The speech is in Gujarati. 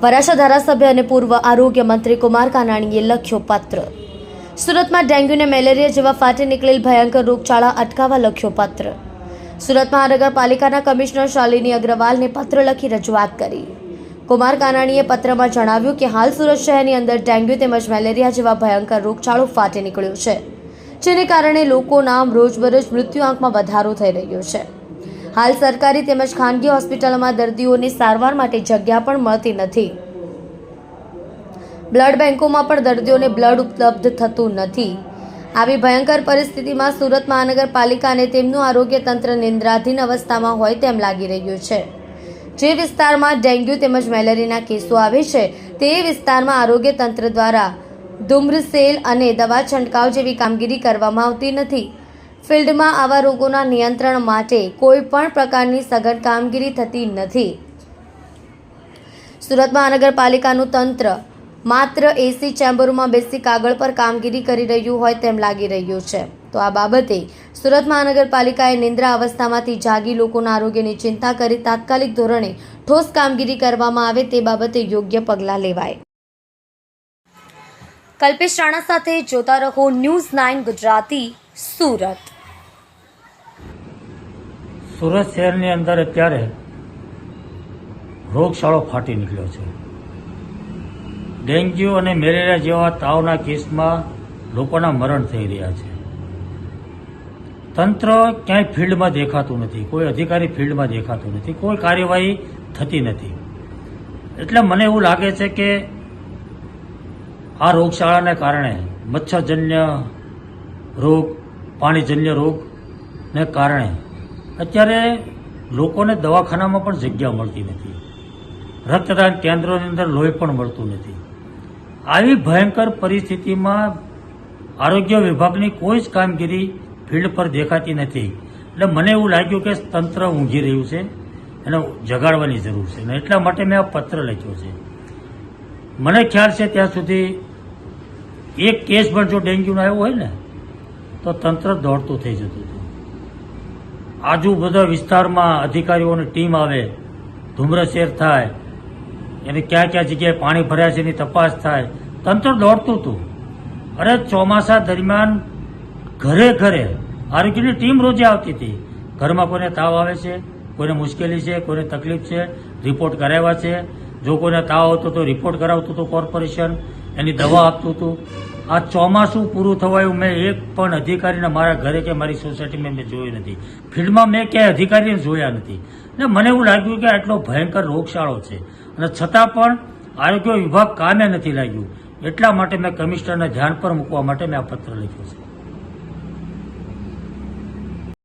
વરાછા ધારાસભ્ય અને પૂર્વ આરોગ્ય મંત્રી કુમાર કાનાણીએ લખ્યો પત્ર. સુરતમાં ડેન્ગ્યુ અને મેલેરિયા જેવા ફાટી નીકળેલ ભયંકર રોગચાળા અટકાવવા લખ્યો પત્ર. સુરત મહાનગરપાલિકાના કમિશનર શાલિની અગ્રવાલને પત્ર લખી રજૂઆત કરી. કુમાર કાનાણીએ પત્રમાં જણાવ્યું કે હાલ સુરત શહેરની અંદર ડેન્ગ્યુ તેમજ મેલેરિયા જેવા ભયંકર રોગચાળો ફાટી નીકળ્યો છે, જેને કારણે લોકોના રોજબરોજ મૃત્યુ આંકમાં વધારો થઈ રહ્યો છે. હાલ સરકારી તેમજ ખાનગી હોસ્પિટલોમાં દર્દીઓને સારવાર માટે જગ્યા પણ મળતી નથી. બ્લડ બેંકોમાં પણ દર્દીઓને બ્લડ ઉપલબ્ધ થતું નથી. આવી ભયંકર પરિસ્થિતિમાં સુરત મહાનગરપાલિકા અને તેમનું આરોગ્ય તંત્ર નિંદ્રાધીન અવસ્થામાં હોય તેમ લાગી રહ્યું છે. જે વિસ્તારમાં ડેન્ગ્યુ તેમજ મેલેરિયાના કેસો આવે છે, તે વિસ્તારમાં આરોગ્ય તંત્ર દ્વારા ધૂમ્રસેલ અને દવા છંટકાવ જેવી કામગીરી કરવામાં આવતી નથી. ફિલ્ડમાં આવા રોગોના નિયંત્રણ માટે કોઈ પણ પ્રકારની સઘન કામગીરી થતી નથી. સુરત મહાનગરપાલિકાનું તંત્ર માત્ર એસી ચેમ્બરોમાં બેસી કાગળ પર કામગીરી કરી રહ્યું હોય તેમ લાગી રહ્યું છે. તો આ બાબતે સુરત મહાનગરપાલિકાએ નિંદ્રા અવસ્થામાંથી જાગી લોકોના આરોગ્યની ચિંતા કરી તાત્કાલિક ધોરણે ઠોસ કામગીરી કરવામાં આવે તે બાબતે યોગ્ય પગલાં લેવાય. કલ્પેશ રાણા સાથે જોતા રહો ન્યૂઝ નાઇન ગુજરાતી સુરત. સુરત શહેરની અંદર અત્યારે રોગશાળો ફાટી નીકળ્યો છે. ડેન્ગ્યુ અને મેલેરિયા જેવા તાવના કેસમાં લોકોના મરણ થઈ રહ્યા છે. તંત્ર ક્યાંય ફિલ્ડમાં દેખાતું નથી. કોઈ અધિકારી ફિલ્ડમાં દેખાતું નથી. કોઈ કાર્યવાહી થતી નથી. એટલે મને એવું લાગે છે કે આ રોગશાળાને કારણે મચ્છરજન્ય રોગ, પાણીજન્ય રોગને કારણે અત્યારે લોકોને દવાખાનામાં પણ જગ્યા મળતી નથી. રક્તદાન કેન્દ્રોની અંદર લોહી પણ મળતું નથી. આવી ભયંકર પરિસ્થિતિમાં આરોગ્ય વિભાગની કોઈ જ કામગીરી ફિલ્ડ પર દેખાતી નથી. એટલે મને એવું લાગ્યું કે તંત્ર ઊંઘી રહ્યું છે એને જગાડવાની જરૂર છે. અને એટલા માટે મેં આ પત્ર લખ્યો છે. મને ખ્યાલ છે ત્યાં સુધી એક કેસ પણ જો ડેન્ગ્યુનો આવ્યો હોય ને, તો તંત્ર દોડતું થઈ જતું હતું. આજુ બધા વિસ્તારમાં અધિકારીઓની ટીમ આવે, ધુમ્રશેર થાય, એને ક્યાં ક્યાં જગ્યાએ પાણી ભર્યા છે એની તપાસ થાય. તંત્ર દોડતું હતું. અરે ચોમાસા દરમિયાન ઘરે ઘરે આરોગ્યની ટીમ રોજે આવતી હતી. ઘરમાં કોઈને તાવ આવે છે, કોઈને મુશ્કેલી છે, કોઈને તકલીફ છે, રિપોર્ટ કરાવ્યા છે. જો કોઈને તાવ આવતો તો રિપોર્ટ કરાવતું હતું કોર્પોરેશન, એની દવા આપતું હતું. આ ચોમાસું પૂરું થવાયું, મેં એક પણ અધિકારીને મારા ઘરે કે મારી સોસાયટીમાં મેં જોયું નથી. ફિલ્ડમાં મેં ક્યાંય અધિકારીને જોયા નથી. ને મને એવું લાગ્યું કે આટલો ભયંકર રોગચાળો છે. અને છતાં પણ આરોગ્ય વિભાગ કામે નથી લાગ્યું. એટલા માટે મેં કમિશનરને ધ્યાન પર મૂકવા માટે મેં આ પત્ર લખ્યો છે.